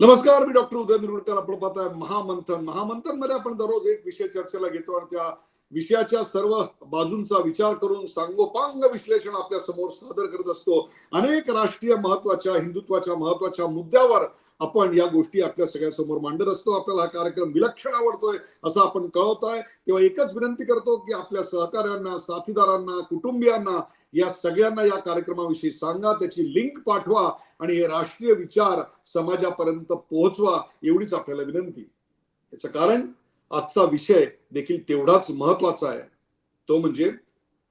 नमस्कार मी डॉक्टर उदय निरुडकर आपण पाहताय महामंथन. महामंथनमध्ये आपण दररोज एक विषय चर्चेला घेतो आणि त्या विषयाच्या सर्व बाजूंचा विचार करून सांगोपांग विश्लेषण आपल्यासमोर सादर करत असतो. अनेक राष्ट्रीय महत्त्वाच्या हिंदुत्वाच्या महत्त्वाच्या मुद्द्यावर आपण या गोष्टी आपल्या सगळ्यासमोर मांडत असतो. आपल्याला हा कार्यक्रम विलक्षण आवडतोय असं आपण कळवत आहे तेव्हा एकच विनंती करतो की आपल्या सहकार्यांना साथीदारांना कुटुंबियांना या सगळ्यांना या कार्यक्रमाविषयी सांगा त्याची लिंक पाठवा आणि हे राष्ट्रीय विचार समाजापर्यंत पोहोचवा एवढीच आपल्याला विनंती. याचं कारण आजचा विषय देखील तेवढाच महत्त्वाचा आहे. तो म्हणजे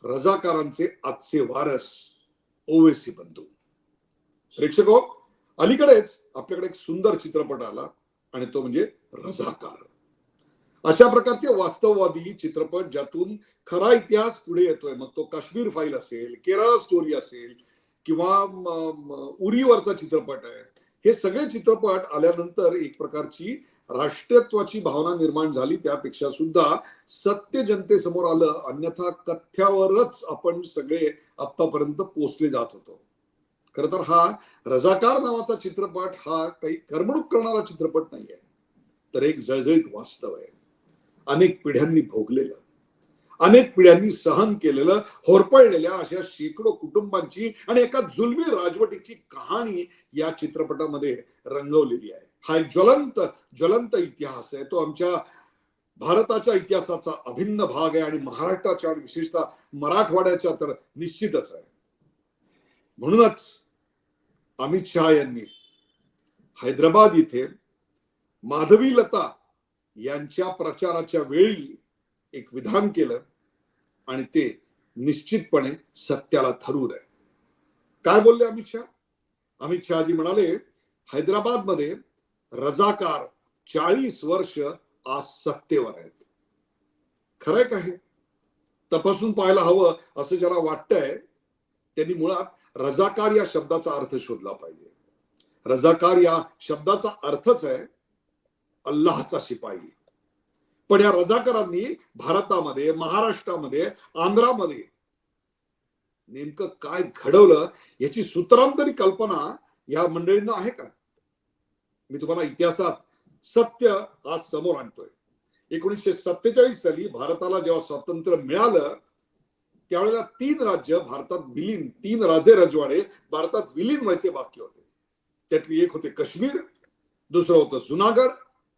रजाकारांचे आजचे वारस ओवेसी बंधू. प्रेक्षको अलीकडेच आपल्याकडे एक सुंदर चित्रपट आला आणि तो म्हणजे रजाकार अशा प्रकारचे वास्तववादी चित्रपट ज्यातून खरा इतिहास पुढे येतोय. मग तो काश्मीर फाईल असेल केरळ स्टोरी असेल किंवा उरीवरचा चित्रपट आहे. हे सगळे चित्रपट आल्यानंतर एक प्रकारची राष्ट्रत्वाची भावना निर्माण झाली. त्यापेक्षा सुद्धा सत्य जनतेसमोर आलं अन्यथा कथ्यावरच आपण सगळे आतापर्यंत पोचले जात होतो. खर तर हा रजाकार नावाचा चित्रपट हा काही करमणूक करणारा चित्रपट नाहीये. तर एक जळजळीत वास्तव आहे. अनेक पिढ्यांनी भोगलेलं अनेक पिढ्यांनी सहन केलेलं होरपळलेल्या अशा शेकडो कुटुंबांची आणि एका जुलमी राजवटीची कहाणी या चित्रपटामध्ये रंगवलेली आहे. हा एक ज्वलंत ज्वलंत इतिहास आहे. तो आमच्या भारताच्या इतिहासाचा अभिन्न भाग आहे आणि महाराष्ट्राच्या आणि विशेषतः मराठवाड्याच्या तर निश्चितच आहे. म्हणूनच अमित शहा यांनी हैदराबाद इथे माधवी लता यांच्या प्रचाराच्या वेळी एक विधान केलं आणि ते निश्चितपणे सत्याला थरूर आहे. काय बोलले अमित शहा? अमित शहाजी म्हणाले हैदराबादमध्ये रजाकार चाळीस वर्ष आज सत्तेवर आहेत. खरंय का हे? तपासून पाहायला हवं असं ज्याला वाटतंय त्यांनी मुळात रजाकार या शब्दाचा अर्थ शोधला पाहिजे. रजाकार या शब्दाचा अर्थच आहे अल्लाहचा शिपाई. पण या रजाकारांनी भारतामध्ये महाराष्ट्रामध्ये आंध्रामध्ये नेमकं काय घडवलं याची सूत्रांतरी कल्पना या मंडळींना आहे का? मी तुम्हाला इतिहासात सत्य आज समोर आणतोय. एकोणीसशे सत्तेचाळीस साली भारताला जेव्हा स्वातंत्र्य मिळालं त्यावेळेला तीन राज्य भारतात विलीन तीन राजे रजवाडे भारतात विलीन व्हायचे बाकी होते. त्यातली एक होते काश्मीर दुसरं होतं जुनागड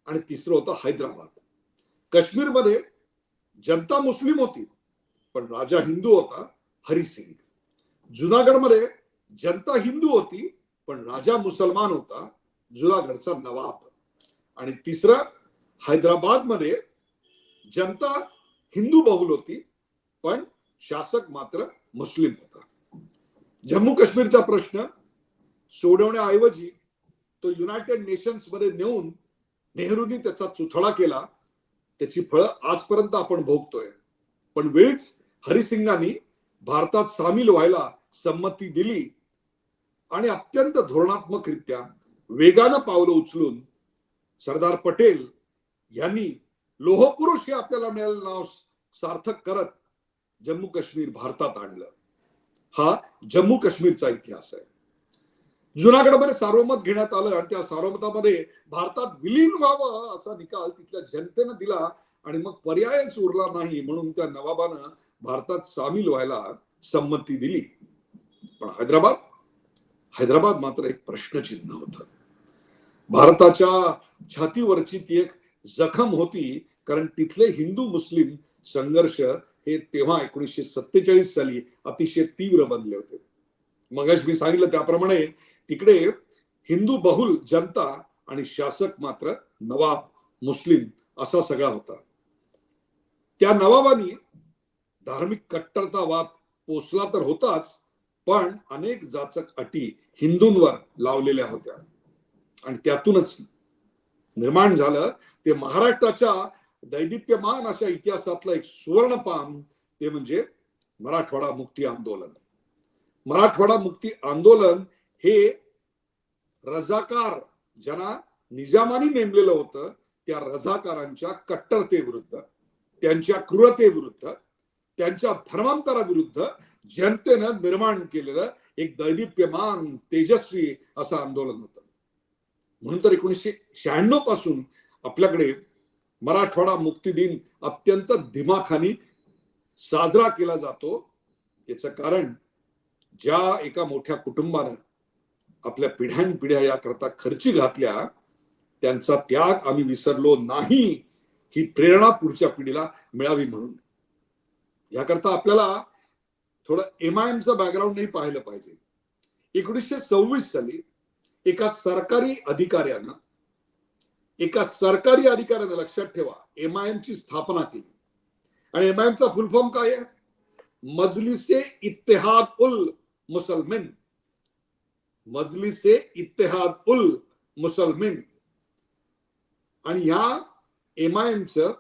आणि तिसरं होतं हैदराबाद. काश्मीरमध्ये जनता मुस्लिम होती पण राजा हिंदू होता हरिसिंग जुनागडमध्ये जनता हिंदू होती पण राजा मुसलमान होता जुनागडचा नवाब. आणि तिसरं हैदराबादमध्ये जनता हिंदू बहुल होती पण शासक मात्र मुस्लिम होता. जम्मू काश्मीरचा प्रश्न सोडवण्याऐवजी तो युनायटेड नेशन्समध्ये नेऊन नेहरूंनी त्याचा चुथळा केला त्याची फळं आजपर्यंत आपण भोगतोय. पण वेळीच हरिसिंगांनी भारतात सामील व्हायला संमती दिली. आणि अत्यंत धोरणात्मकरित्या वेगानं पावलं उचलून सरदार पटेल यांनी लोहपुरुष हे आपल्याला मिळालेलं नाव सार्थक करत जम्मू काश्मीर भारतात आणलं. हा जम्मू काश्मीरचा इतिहास आहे. जुनागडमध्ये सार्वमत घेण्यात आलं आणि त्या सार्वमतामध्ये भारतात विलीन व्हावं असा निकाल तिथल्या जनतेनं दिला आणि मग पर्यायच उरला नाही म्हणून त्या नवाबानं भारतात सामील व्हायला संमती दिली. पण हैदराबाद हैदराबाद मात्र एक प्रश्नचिन्ह होत. भारताच्या छातीवरची ती एक जखम होती कारण तिथले हिंदू मुस्लिम संघर्ष हे तेव्हा एकोणीसशे सत्तेचाळीस साली अतिशय तीव्र बनले होते. मगच मी सांगितलं त्याप्रमाणे तिकडे हिंदू बहुल जनता आणि शासक मात्र नवाब मुस्लिम असा सगळा होता. त्या नवाबानी धार्मिक कट्टरतावाद पोचला तर होताच पण अनेक जाचक अटी हिंदूंवर लावलेल्या होत्या. आणि त्यातूनच निर्माण झालं ते महाराष्ट्राच्या दैदिप्यमान अशा इतिहासातलं एक सुवर्णपान ते म्हणजे मराठवाडा मुक्ती आंदोलन. मराठवाडा मुक्ती आंदोलन हे रजाकार ज्यांना निजामानी नेमलेलं होतं त्या रजाकारांच्या कट्टरतेविरुद्ध त्यांच्या क्रूरतेविरुद्ध त्यांच्या धर्मांतराविरुद्ध जनतेनं निर्माण केलेलं एक दैदिप्यमान तेजस्वी असं आंदोलन होतं. म्हणून तर एकोणीसशे शहाण्णवपासून आपल्याकडे मराठवाडा मुक्ती दिन अत्यंत दिमाखानी साजरा केला जातो. याचं कारण ज्या एका मोठ्या कुटुंबानं आपल्या पिढ्यानपिढ्या याकरता खर्ची घातल्या त्यांचा त्याग आम्ही विसरलो नाही ही प्रेरणा पुढच्या पिढीला मिळावी म्हणून. याकरता आपल्याला थोडं एम आय एमचं बॅकग्राऊंड नाही पाहिलं पाहिजे. एकोणीसशे सव्वीस साली एका सरकारी अधिकाऱ्यानं एका सरकारी अधिकाऱ्यानं लक्षात ठेवा एम आय एम ची स्थापना केली. आणि एम आय एमचा फुल फॉर्म काय आहे? मजलिसे इत्तेहाद उल मुसलमिन. मजलिसे इत्तेहाद उल मुसलमिन. आणि या एम आय एमचं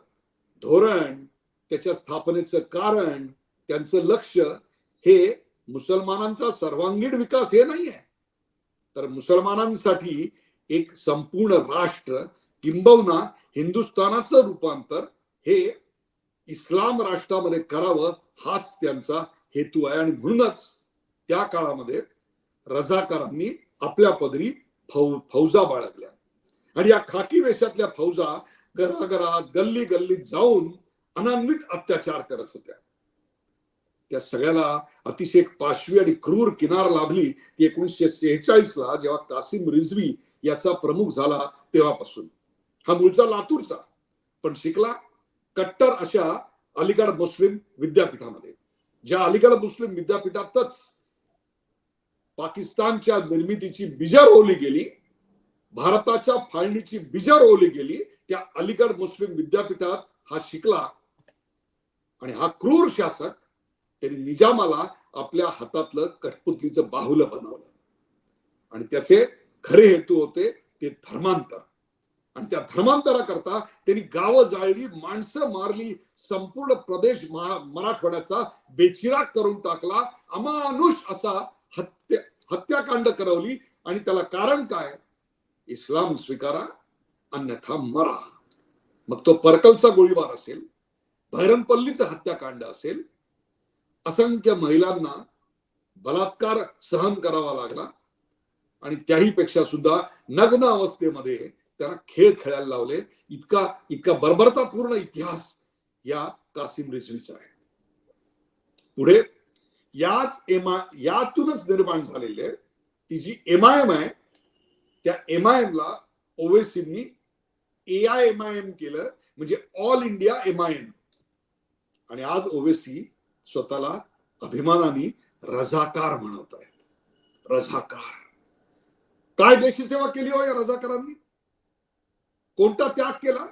धोरण त्याच्या स्थापनेचं कारण त्यांचं लक्ष हे मुसलमानांचा सर्वांगीण विकास हे नाही आहे तर मुसलमानांसाठी एक संपूर्ण राष्ट्र किंबहुना हिंदुस्थानाचं रूपांतर हे इस्लाम राष्ट्रामध्ये करावं हाच त्यांचा हेतू आहे. आणि म्हणूनच त्या काळामध्ये रझाकारांनी आपल्या पदरी फौ फौजा बाळगल्या. आणि या खाकी वेशातल्या फौजा घराघरात गल्ली गल्लीत जाऊन अनान्वित अत्याचार करत होत्या. त्या सगळ्याला अतिशय पाशवी आणि क्रूर किनार लाभली ती एकोणीसशे सेहेचाळीस ला जेव्हा कासिम रिझवी याचा प्रमुख झाला तेव्हापासून. हा मूळचा लातूरचा पण शिकला कट्टर अशा अलीगड मुस्लिम विद्यापीठामध्ये. ज्या अलीगड मुस्लिम विद्यापीठातच पाकिस्तानच्या निर्मितीची बीजा रोवली गेली भारताच्या फाळणीची बीजा रोवली गेली त्या अलीगड मुस्लिम विद्यापीठात हा शिकला. आणि हा क्रूर शासक त्यांनी निजामाला आपल्या हातातलं कठपुतलीचं बाहुलं बनवलं. आणि त्याचे खरे हेतू होते ते धर्मांतर. आणि त्या धर्मांतराकरता त्यांनी गावं जाळली माणसं मारली संपूर्ण प्रदेश मराठवाड्याचा बेचिराग करून टाकला. अमानुष असा हत्या हत्याकांड करवली. आणि त्याला कारण काय? इस्लाम स्वीकारा अन्यथा मरा. मग तो परकलचा गोळीबार असेल भैरमपल्लीचं हत्याकांड असेल असंख्य महिलांना बलात्कार सहन करावा लागला. आणि त्याही पेक्षा सुद्धा नग्न अवस्थेमध्ये त्यांना खेळ खेळायला लावले. इतका इतका बर्बरतापूर्ण इतिहास या कासिम रिझवीचा आहे. पुढे याच एमा यातूनच निर्माण झालेले ती जी एम आय एम आहे त्या एम आय एम ला ओवेसींनी A I M I M केलं म्हणजे all India M I M आणि आज ओवेसी स्वतःला अभिमानाने रझाकार म्हणत आहेत. रझाकार. काय देशी सेवा केली हो या रझाकारांनी? कोणता त्याग केला?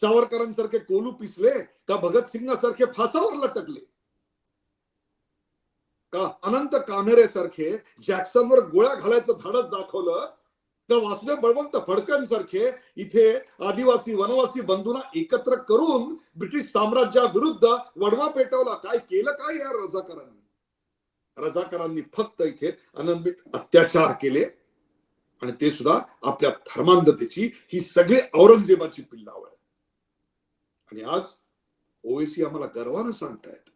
सावरकरांसारखे कोलू पिसले का भगतसिंगासारखे फासावर लटकले? का? अनंत कान्हरे सारखे जॅक्सनवर गोळ्या घालायचं धाडस दाखवलं तर वासुदेव बळवंत फडकन सारखे इथे आदिवासी वनवासी बंधूंना एकत्र करून ब्रिटिश साम्राज्याविरुद्ध वडवा पेटवला. काय केलं काय या रजाकारांनी रजाकारांनी फक्त इथे अनंबित अत्याचार केले. आणि ते सुद्धा आपल्या धर्मांधतेची ही सगळी औरंगजेबाची पिल्लावळ. आहे. आणि आज ओवेसी आम्हाला गर्वानं सांगतायत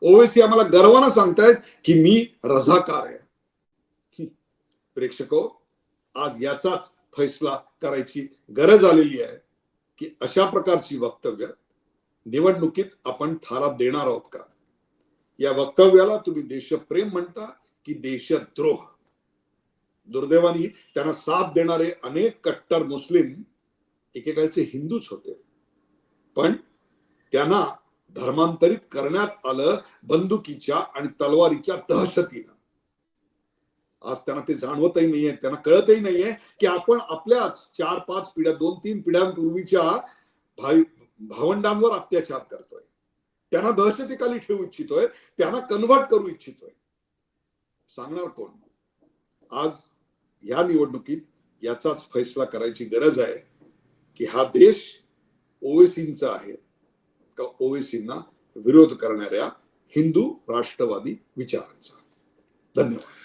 ओवेसी आम्हाला गर्वानं सांगतायत की मी रझाकार आहे. प्रेक्षको आज याचाच फैसला करायची गरज आलेली आहे की अशा प्रकारची वक्तव्य निवडणुकीत आपण थारा देणार आहोत का? या वक्तव्याला तुम्ही देशप्रेम म्हणता की देशद्रोह? दुर्दैवानी त्यांना साथ देणारे अनेक कट्टर मुस्लिम एकेकाळचे हिंदूच होते. पण त्यांना धर्मांतरित करण्यात आलं बंदुकीच्या आणि तलवारीच्या दहशतीनं. आज त्यांना ते जाणवतही नाहीये त्यांना कळतही नाहीये की आपण आपल्याच चार पाच पिढ्या दोन तीन पिढ्यांपूर्वीच्या भाई भावंडांवर अत्याचार करतोय. त्यांना दहशतीखाली ठेवू इच्छितोय त्यांना कन्व्हर्ट करू इच्छितोय. सांगणार कोण? आज या निवडणुकीत याचाच फैसला करायची गरज आहे की हा देश ओवेसींचा आहे. ओवेसींना विरोध करणाऱ्या हिंदू राष्ट्रवादी विचारांचा. धन्यवाद.